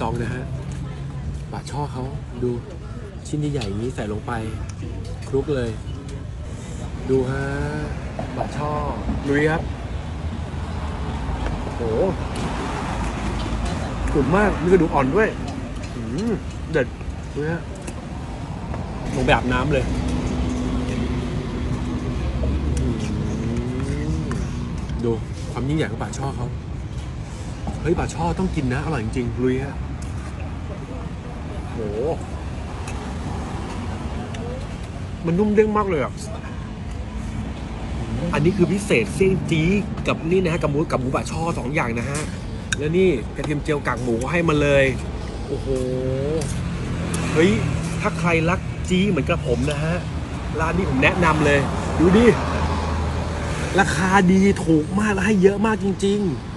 ตองนะฮะปลาช่อเขาดูชิ้นใหญ่ๆอย่างนี้ใส่ลงไปคลุกเลย ดูฮะปลาช่อลุยครับโหกรุบมากมีกระดูกอ่อนด้วยเด็ดดูฮะลงไปอาบน้ำเลยดูความยิ่งใหญ่ของปลาช่อเขา เฮ้ยปลาช่อต้องกินนะ อร่อยจริงๆลุยฮะโห มันนุ่มเด้งมากเลยอะ อันนี้คือพิเศษเซี่ยงจี้กับนี่นะฮะกับหมูกับหมูปลาช่อสองอย่างนะฮะ แล้วนี่กระเทียมเจียวกากหมูก็ให้มาเลย โอ้โห เฮ้ย ถ้าใครรักจี้เหมือนกับผมนะฮะ ร้านนี้ผมแนะนำเลย ดูดิ ราคาดีถูกมากแล้วให้เยอะมากจริง ๆ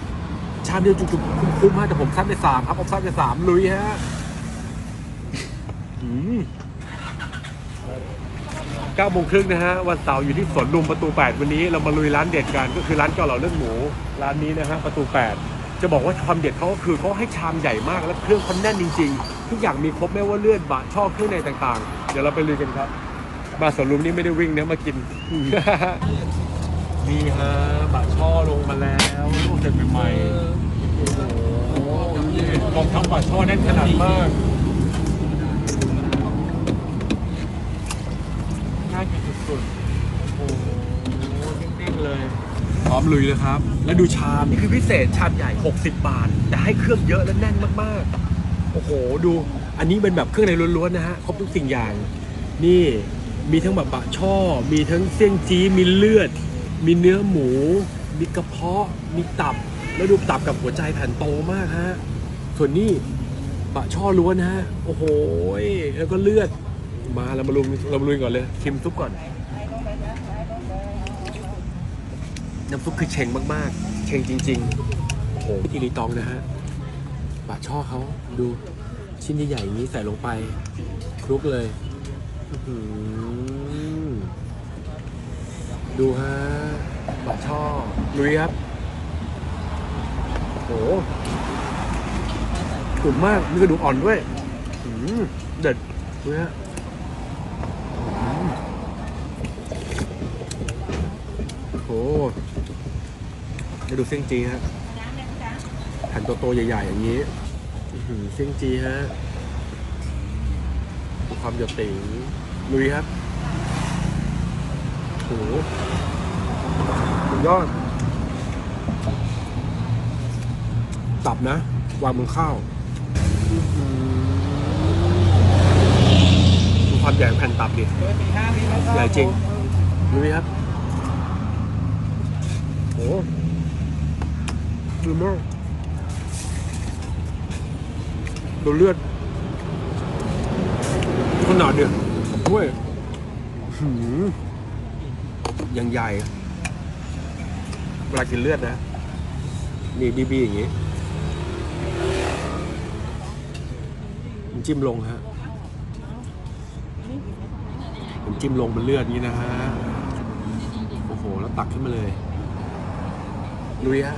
ชามเดียวจุกๆคุ้มๆฮะแต่ผมซัดไปสามครับผมซัดไปสามลุยฮะเก้าโมงครึ่งนะฮะวันเสาร์อยู่ที่สวนลุมประตู 8 วันนี้เรามาลุยร้านเด็ดกันก็คือร้านเกาเหลาเลือดหมูร้านนี้นะฮะประตู 8 จะบอกว่าความเด็ดเขาก็คือเขาให้ชามใหญ่มากและเครื่องเขาแน่นจริง ๆ ทุกอย่างมีครบไม่ว่าเลือดบะช่อเครื่องในต่างๆ เดี๋ยวเราไปลุยกันครับ มาสวนลุมนี่ไม่ได้วิ่งนะมากินนี่ฮะ มาแล้วลูกเสร็จใหม่ๆโอ้โหนี่กองทัพบะช่อแน่นขนาดมากน่ากินสุดๆโอ้โหเด้งๆเลย พร้อมลุยเลยครับ แล้วดูชามนี่คือพิเศษชามใหญ่ 60 บาท แต่ให้เครื่องเยอะและแน่นมากๆ โอ้โห ดู อันนี้เป็นแบบเครื่องในล้วนๆนะฮะ ครบทุกสิ่งอย่าง นี่มีทั้งแบบบะช่อ มีทั้งเสี่ยงจี้ มีเลือด มีเนื้อหมู มีกระเพาะมีตับแล้วดูตับกับหัวใจแผ่นโตมากฮะส่วนนี้บะช่อล้วนฮะโอ้โหแล้วก็เลือดมาเรามาลุมเรามาลุยก่อนเลยชิมซุปก่อน น้ำซุปคือเชงมากๆ เชงจริงๆโอ้โหอิริตองนะฮะบะช่อเขาดูชิ้นใหญ่ๆอย่างนี้ใส่ลงไปคลุกเลยดูฮะ บะช่อลุยครับโอ้โหกรุบมากมีกระดูกอ่อนด้วยเด็ดดูฮะอื้อหือโอ้จะดูเส้นจีฮะแผ่นโตๆใหญ่ๆ อย่างนี้เส้นจีฮะความหยดติ๋งลุยครับโอ้โห สุดยอด ตับนะ วางบนข้าวดูความใหญ่ของแผ่นตับดิใหญ่จริงลุยครับโอ้ดูมากดูเลือดขนาดเดียวด้วยหืมยังใหญ่ เวลากินเลือดนะ นี่บีบีอย่างนี้มันจิ้มลงฮะมันจิ้มลงบนเลือดอย่างนี้นะฮะ โอ้โห แล้วตักขึ้นมาเลยลุยฮะ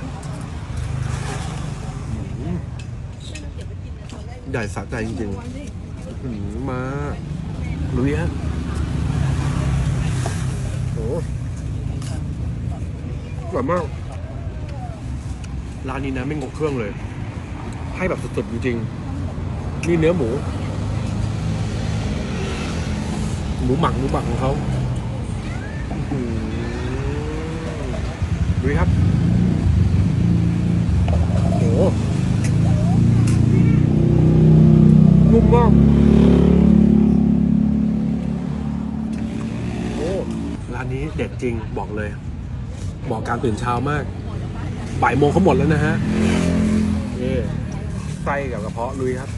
ใหญ่สะใจจริงๆหือมาลุยฮะโอ้ ร่อยมาก ร้านนี้นะไม่งงเครื่องเลย ให้แบบสดๆจริงๆนี่เนื้อหมู หมูหมักหมูหมักของเขาอื้อหือลุยครับโหนุ่มมากโอ้ร้านนี้เด็ดจริงบอกเลย บอกการตื่นเช้ามาก บ่ายโมงเขาหมดแล้วนะฮะนี่ไส้กับกระเพาะลุยครับ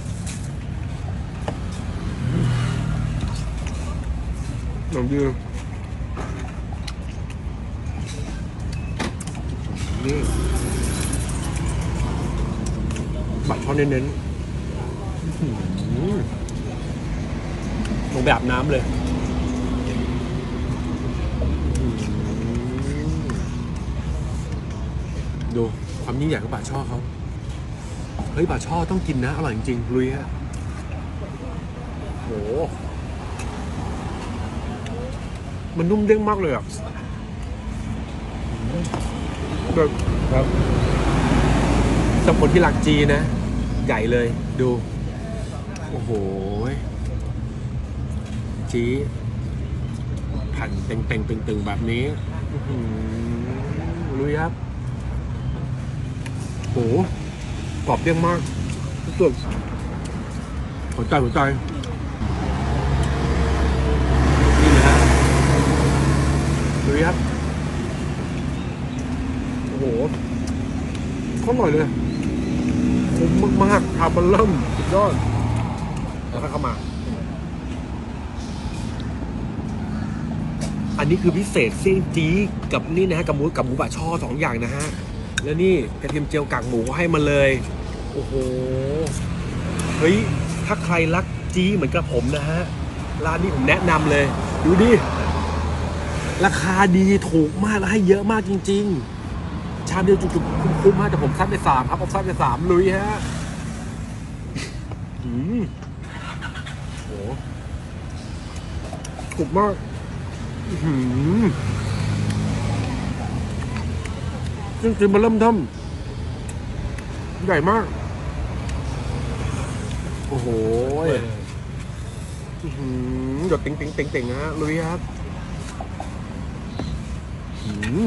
หนมยืนนี่บัตรช่อเน้นๆอื้อหือลงไปอาบน้ำเลย ดูความยิ่งใหญ่ของปากช่อเขาเฮ้ยปลาช่อต้องกินนะ อร่อยจริงๆลุยฮะโหมันนุ่มเด้งมากเลยอะแบบครับสำหรับคนที่รักจีนะ ใหญ่เลยดู โอ้โห จีแผ่นเต็งๆตึงๆแบบนี้อื้อหือลุยครับโหกรอบเด้งมากสุดหัวใจหัวใจนี่นะฮะลุยครับโอ้โหโคตรอร่อยเลยคุ้มมากๆทำมันเริ่มสุดยอดแล้วก็เข้ามา อันนี้คือพิเศษเซี่ยงจี้กับนี่นะฮะกับหมูกับหมูบะช่อสองอย่างนะฮะ แล้วนี่กระเทียมเจียวกากหมูก็ให้มาเลย โอ้โห เฮ้ย ถ้าใครรักจี้เหมือนกับผมนะฮะ ร้านนี้ผมแนะนำเลย ดูดิ ราคาดีถูกมากแล้วให้เยอะมากจริง ๆ ชามเดียวจุกๆคุ้มๆฮะแต่ผมซัดไปสามครับผมซัดไปสามลุยฮะอืมโหถูกมาก อื้อ หือจริงๆมันเริ่มทำใหญ่มาก โอ้โหอื้อหือหยดติ๋งติ๋งติ๋งติ๋งนะฮะลุยครับอื้อหือ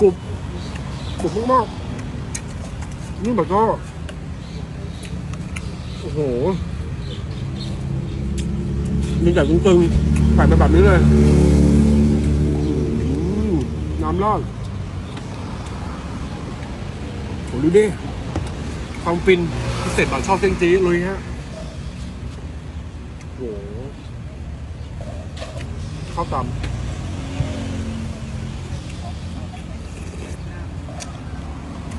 กรุบกรุบมากๆนี่แบบก็ โอ้โหมีแต่ตึงๆใส่มาแบบนี้เลยอื้อหือน้ำราดโห ดูดิ ความฟินพิเศษบางชอบเส้นจี๊ดเลยฮะโหข้าวตำ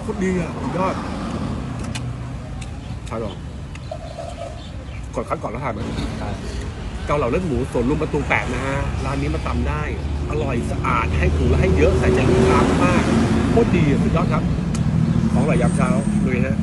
โคตรดีอะสุดยอดใช่หรอกดคัดก่อนแล้วทานมันเกาเหลาเลือดหมูส่วนลุมประตูแปดนะฮะ ร้านนี้มาตำได้ อร่อยสะอาดให้ถูและให้เยอะใส่ใจลูกค้ามากโคตรดีสุดยอดครับ ของอร่อยยามเช้าลุยฮะ